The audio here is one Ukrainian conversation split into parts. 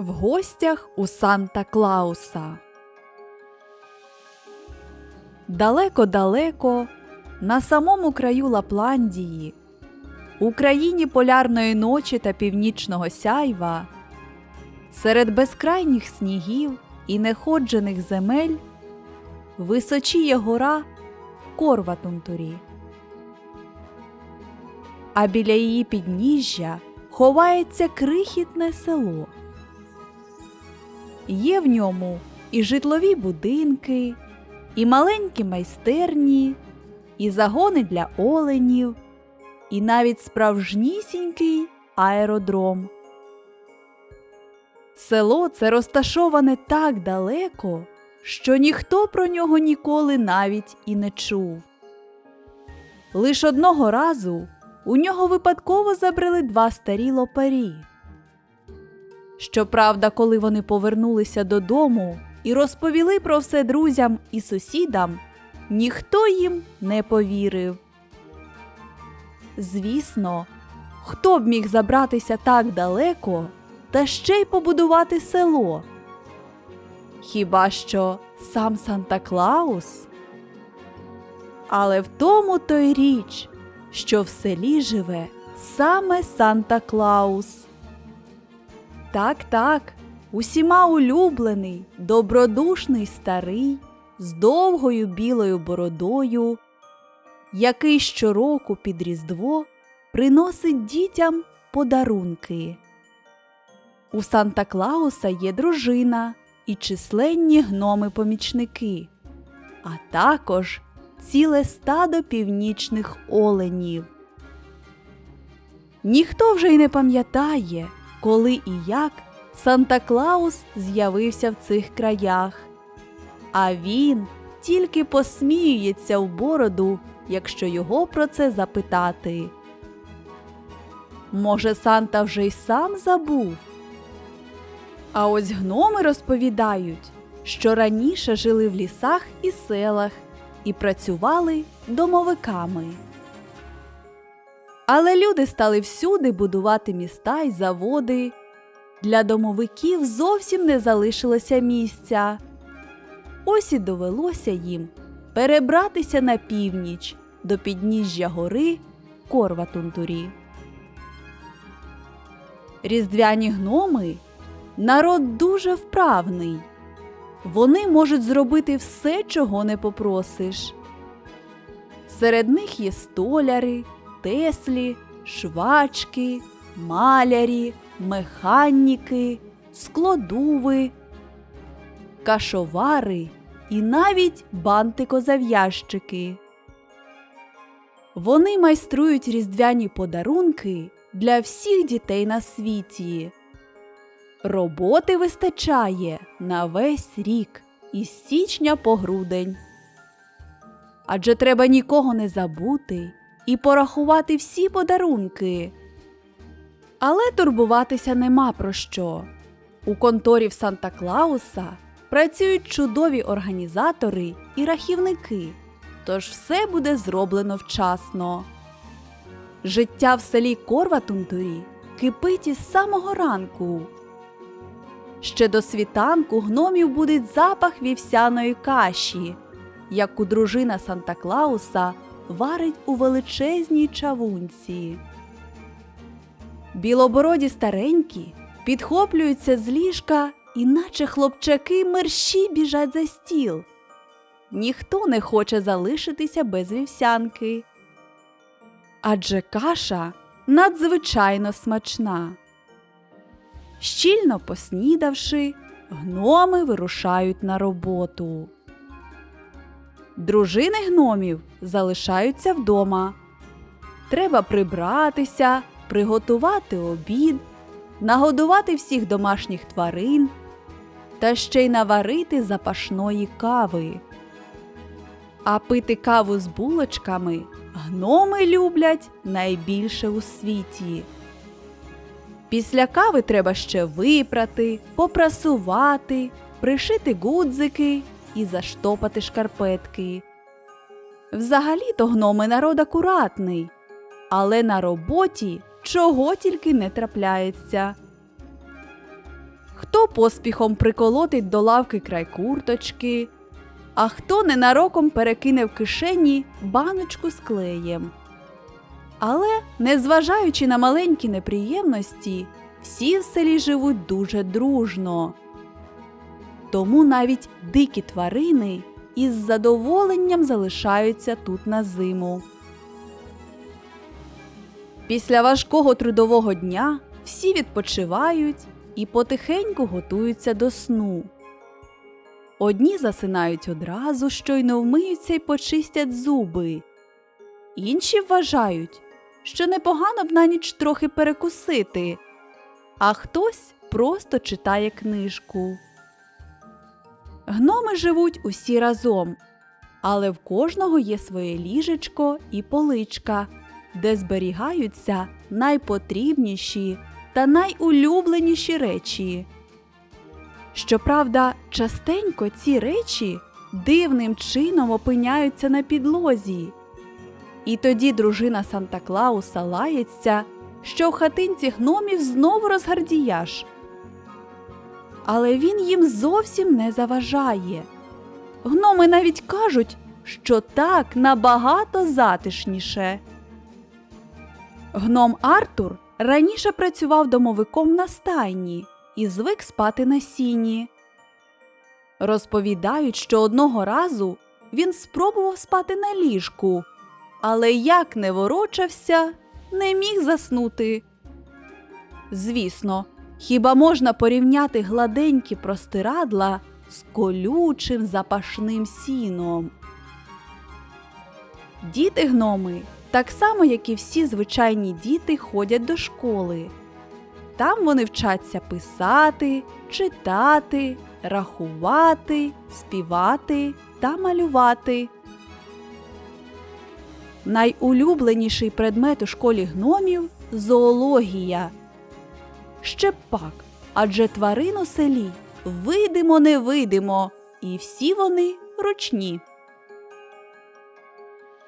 В гостях у Санта Клауса. Далеко-далеко, на самому краю Лапландії, у країні полярної ночі та північного сяйва, серед безкрайніх снігів і неходжених земель, височіє гора Корватунтурі. А біля її підніжжя ховається крихітне село. Є в ньому і житлові будинки, і маленькі майстерні, і загони для оленів, і навіть справжнісінький аеродром. Село це розташоване так далеко, що ніхто про нього ніколи навіть і не чув. Лиш одного разу у нього випадково забрели два старі лопарі. Щоправда, коли вони повернулися додому і розповіли про все друзям і сусідам, ніхто їм не повірив. Звісно, хто б міг забратися так далеко та ще й побудувати село? Хіба що сам Санта Клаус? Але в тому то й річ, що в селі живе саме Санта Клаус. Так, так, усіма улюблений, добродушний старий, з довгою білою бородою, який щороку під Різдво приносить дітям подарунки. У Санта Клауса є дружина і численні гноми-помічники, а також ціле стадо північних оленів. Ніхто вже й не пам'ятає, коли і як Санта Клаус з'явився в цих краях. А він тільки посміюється в бороду, якщо його про це запитати. Може, Санта вже й сам забув. А ось гноми розповідають, що раніше жили в лісах і селах і працювали домовиками. Але люди стали всюди будувати міста й заводи. Для домовиків зовсім не залишилося місця. Ось і довелося їм перебратися на північ до підніжжя гори Корватунтурі. Різдвяні гноми народ дуже вправний. Вони можуть зробити все, чого не попросиш. Серед них є столяри, теслі, швачки, малярі, механіки, склодуви, кашовари і навіть бантикозав'язчики. Вони майструють різдвяні подарунки для всіх дітей на світі. Роботи вистачає на весь рік із січня по грудень. Адже треба нікого не забути і порахувати всі подарунки. Але турбуватися нема про що. У конторі в Санта Клауса працюють чудові організатори і рахівники, тож все буде зроблено вчасно. Життя в селі Корватунтурі кипить із самого ранку. Ще до світанку гномів буде запах вівсяної каші, яку дружина Санта Клауса варить у величезній чавунці. Білобороді старенькі підхоплюються з ліжка, і наче хлопчаки мерщі біжать за стіл. Ніхто не хоче залишитися без вівсянки. Адже каша надзвичайно смачна. Щільно поснідавши, гноми вирушають на роботу. Дружини гномів залишаються вдома. Треба прибратися, приготувати обід, нагодувати всіх домашніх тварин та ще й наварити запашної кави. А пити каву з булочками гноми люблять найбільше у світі. Після кави треба ще випрати, попрасувати, пришити гудзики і заштопати шкарпетки. Взагалі-то гноми народ акуратний, але на роботі чого тільки не трапляється. хто поспіхом приколотить до лавки край курточки, а хто ненароком перекине в кишені баночку з клеєм. Але, незважаючи на маленькі неприємності, всі в селі живуть дуже дружно. Тому навіть дикі тварини із задоволенням залишаються тут на зиму. Після важкого трудового дня всі відпочивають і потихеньку готуються до сну. Одні засинають одразу, щойно вмиються й почистять зуби. Інші вважають, що непогано б на ніч трохи перекусити, а хтось просто читає книжку. Гноми живуть усі разом, але в кожного є своє ліжечко і поличка, де зберігаються найпотрібніші та найулюбленіші речі. Щоправда, частенько ці речі дивним чином опиняються на підлозі. І тоді дружина Санта Клауса лається, що в хатинці гномів знову розгардіяш. Але він їм зовсім не заважає. Гноми навіть кажуть, що так набагато затишніше. Гном Артур раніше працював домовиком на стайні і звик спати на сіні. Розповідають, що одного разу він спробував спати на ліжку, але як не ворочався, не міг заснути. Звісно, хіба можна порівняти гладенькі простирадла з колючим запашним сіном? Діти гноми, так само як і всі звичайні діти, ходять до школи. Там вони вчаться писати, читати, рахувати, співати та малювати. Найулюбленіший предмет у школі гномів зоологія. Ще пак, адже тварин у селі видимо невидимо, і всі вони ручні.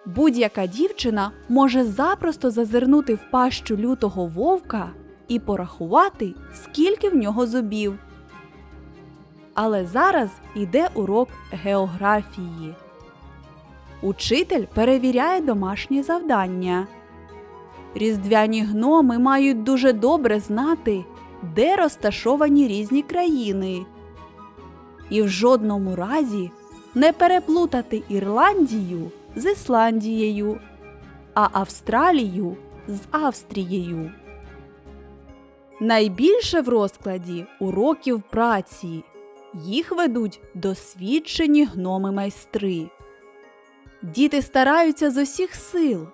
Будь-яка дівчина може запросто зазирнути в пащу лютого вовка і порахувати, скільки в нього зубів. Але зараз іде урок географії. Учитель перевіряє домашні завдання. Різдвяні гноми мають дуже добре знати, де розташовані різні країни. І в жодному разі не переплутати Ірландію з Ісландією, а Австралію з Австрією. Найбільше в розкладі уроків праці. Їх ведуть досвідчені гноми майстри. Діти стараються з усіх сил,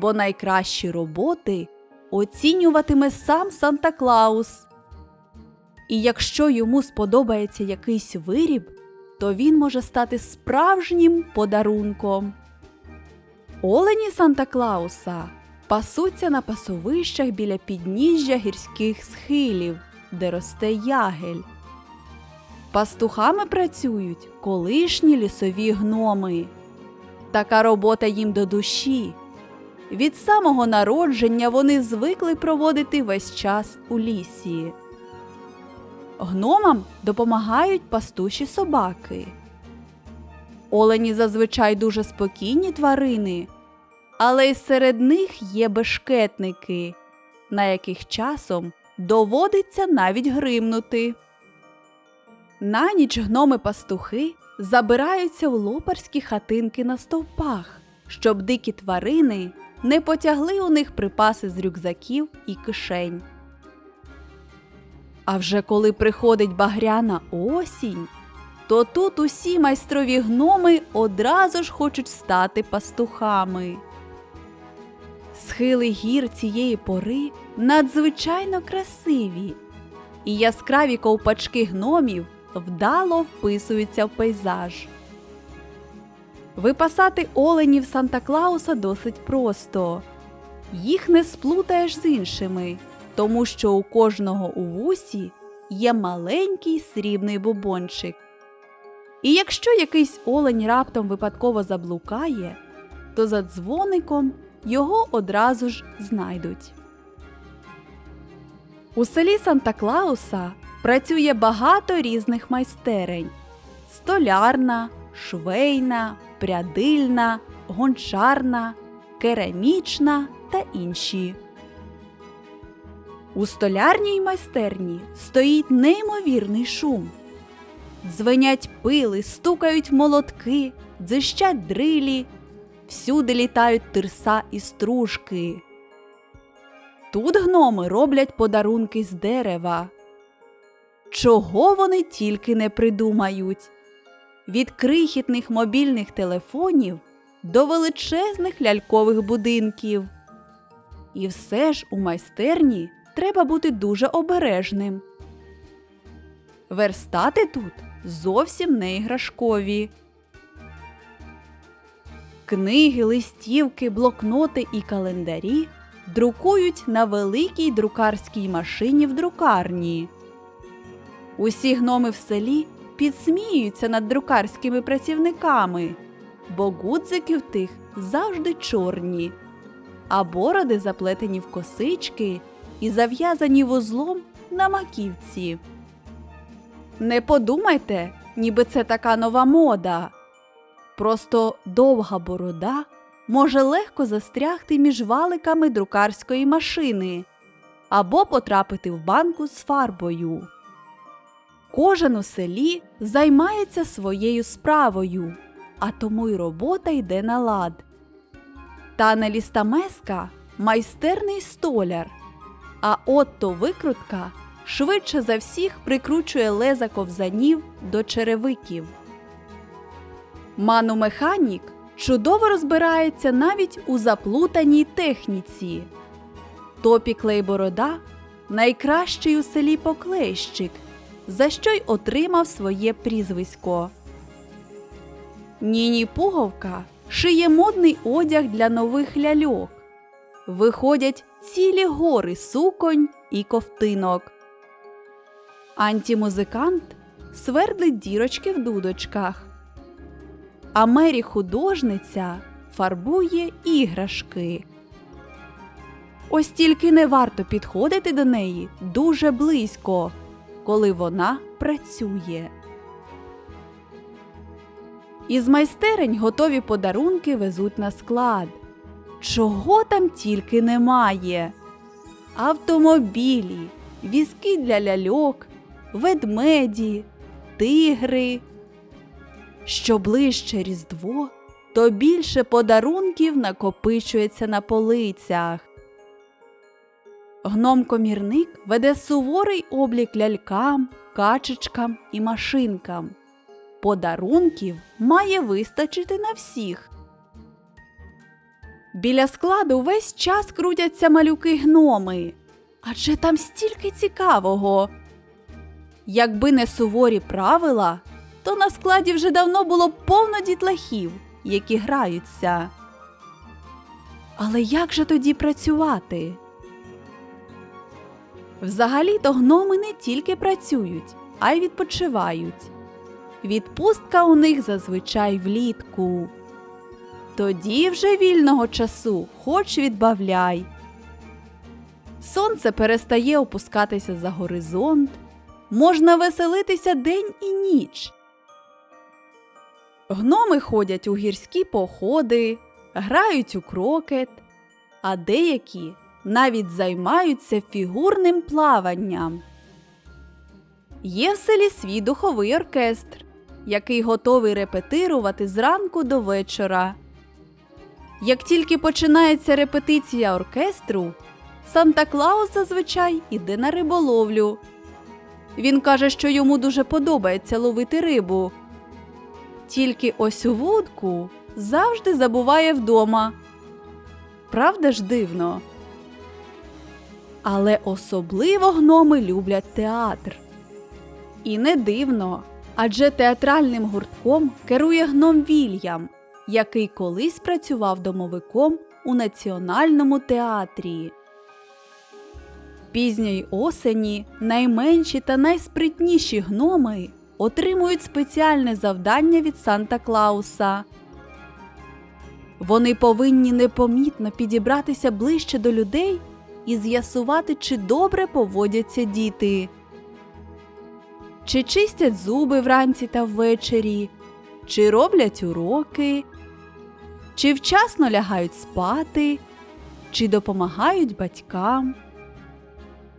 бо найкращі роботи оцінюватиме сам Санта Клаус. І якщо йому сподобається якийсь виріб, то він може стати справжнім подарунком. Олені Санта Клауса пасуться на пасовищах біля підніжжя гірських схилів, де росте ягель. Пастухами працюють колишні лісові гноми. Така робота їм до душі. Від самого народження вони звикли проводити весь час у лісі. Гномам допомагають пастуші собаки. Олені зазвичай дуже спокійні тварини, але й серед них є бешкетники, на яких часом доводиться навіть гримнути. На ніч гноми-пастухи забираються в лопарські хатинки на стовпах, щоб дикі тварини не потягли у них припаси з рюкзаків і кишень. А вже коли приходить багряна осінь, то тут усі майстрові гноми одразу ж хочуть стати пастухами. Схили гір цієї пори надзвичайно красиві, і яскраві ковпачки гномів вдало вписуються в пейзаж. Випасати оленів Санта Клауса досить просто. Їх не сплутаєш з іншими, тому що у кожного у вусі є маленький срібний бубончик. І якщо якийсь олень раптом випадково заблукає, то за дзвоником його одразу ж знайдуть. У селі Санта Клауса працює багато різних майстерень: столярна, швейна, прядильна, гончарна, керамічна та інші. У столярній майстерні стоїть неймовірний шум. Дзвенять пили, стукають молотки, дзищать дрилі, всюди літають тирса і стружки. Тут гноми роблять подарунки з дерева. Чого вони тільки не придумають від крихітних мобільних телефонів до величезних лялькових будинків. І все ж у майстерні треба бути дуже обережним. Верстати тут зовсім не іграшкові. Книги, листівки, блокноти і календарі друкують на великій друкарській машині в друкарні. Усі гноми в селі підсміюються над друкарськими працівниками, бо гудзики тих завжди чорні, а бороди заплетені в косички і зав'язані вузлом на маківці. Не подумайте, ніби це така нова мода. Просто довга борода може легко застрягти між валиками друкарської машини або потрапити в банку з фарбою. Кожен у селі займається своєю справою, а тому й робота йде на лад. Тане лістамеска майстерний столяр, а Отто викрутка швидше за всіх прикручує леза ковзанів до черевиків. Маномеханік чудово розбирається навіть у заплутаній техніці. Топі Клейборода найкращий у селі поклейщик, за що й отримав своє прізвисько. Ніні Пуговка шиє модний одяг для нових ляльок. Виходять цілі гори суконь і ковтинок. Антімузикант свердлить дірочки в дудочках. А Мері художниця фарбує іграшки. Ось тільки не варто підходити до неї дуже близько, коли вона працює. Із майстерень готові подарунки везуть на склад. Чого там тільки немає. Автомобілі, візки для ляльок, ведмеді, тигри. Що ближче Різдво, то більше подарунків накопичується на полицях. Гном-комірник веде суворий облік лялькам, качечкам і машинкам. Подарунків має вистачити на всіх. Біля складу весь час крутяться малюки гноми. Адже там стільки цікавого. Якби не суворі правила, то на складі вже давно було повно дітлахів, які граються. Але як же тоді працювати? Взагалі-то гноми не тільки працюють, а й відпочивають. Відпустка у них зазвичай влітку. Тоді вже вільного часу хоч відбавляй. Сонце перестає опускатися за горизонт, можна веселитися день і ніч. Гноми ходять у гірські походи, грають у крокет, а деякі навіть займаються фігурним плаванням. Є в селі свій духовий оркестр, який готовий репетирувати зранку до вечора. Як тільки починається репетиція оркестру, Санта Клаус зазвичай іде на риболовлю. Він каже, що йому дуже подобається ловити рибу. Тільки ось у вудку завжди забуває вдома. Правда ж дивно? Але особливо гноми люблять театр. І не дивно, адже театральним гуртком керує гном Вільям, який колись працював домовиком у національному театрі. Пізньої осені найменші та найспритніші гноми отримують спеціальне завдання від Санта Клауса. Вони повинні непомітно підібратися ближче до людей і з'ясувати, чи добре поводяться діти. чи чистять зуби вранці та ввечері, чи роблять уроки, чи вчасно лягають спати, чи допомагають батькам.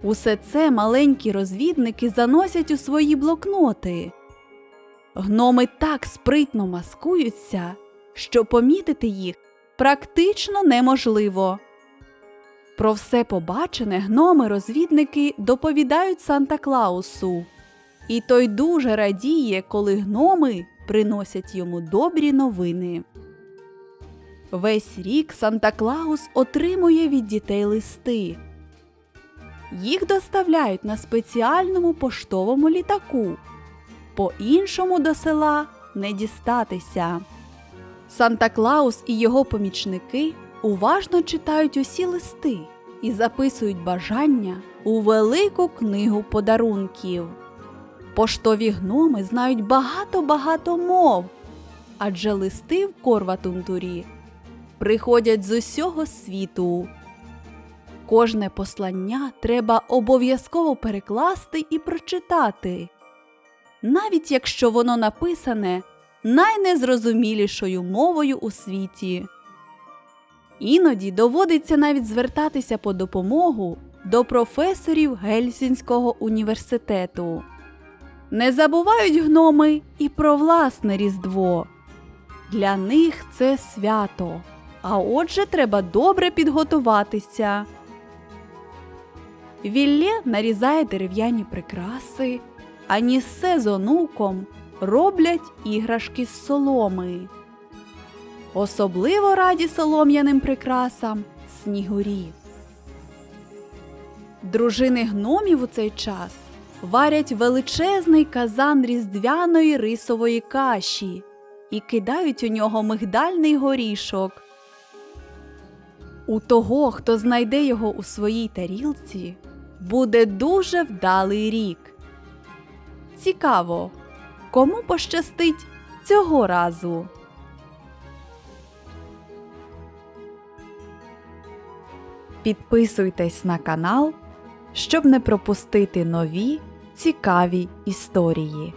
Усе це маленькі розвідники заносять у свої блокноти. Гноми так спритно маскуються, що помітити їх практично неможливо. Про все побачене гноми-розвідники доповідають Санта Клаусу, і той дуже радіє, коли гноми приносять йому добрі новини. Весь рік Санта Клаус отримує від дітей листи. Їх доставляють на спеціальному поштовому літаку. По-іншому до села не дістатися. Санта Клаус і його помічники уважно читають усі листи і записують бажання у велику книгу подарунків. Поштові гноми знають багато-багато мов, адже листи в Корватунтурі приходять з усього світу. Кожне послання треба обов'язково перекласти і прочитати, навіть якщо воно написане найнезрозумілішою мовою у світі. Іноді доводиться навіть звертатися по допомогу до професорів Гельсінського університету. Не забувають гноми і про власне Різдво. Для них це свято, а отже, треба добре підготуватися. Віллє нарізає дерев'яні прикраси, а Нісе з онуком роблять іграшки з соломи. Особливо раді солом'яним прикрасам снігурі. Дружини гномів у цей час варять величезний казан різдвяної рисової каші і кидають у нього мигдальний горішок. У того, хто знайде його у своїй тарілці, буде дуже вдалий рік. Цікаво, кому пощастить цього разу. Підписуйтесь на канал, щоб не пропустити нові цікаві історії.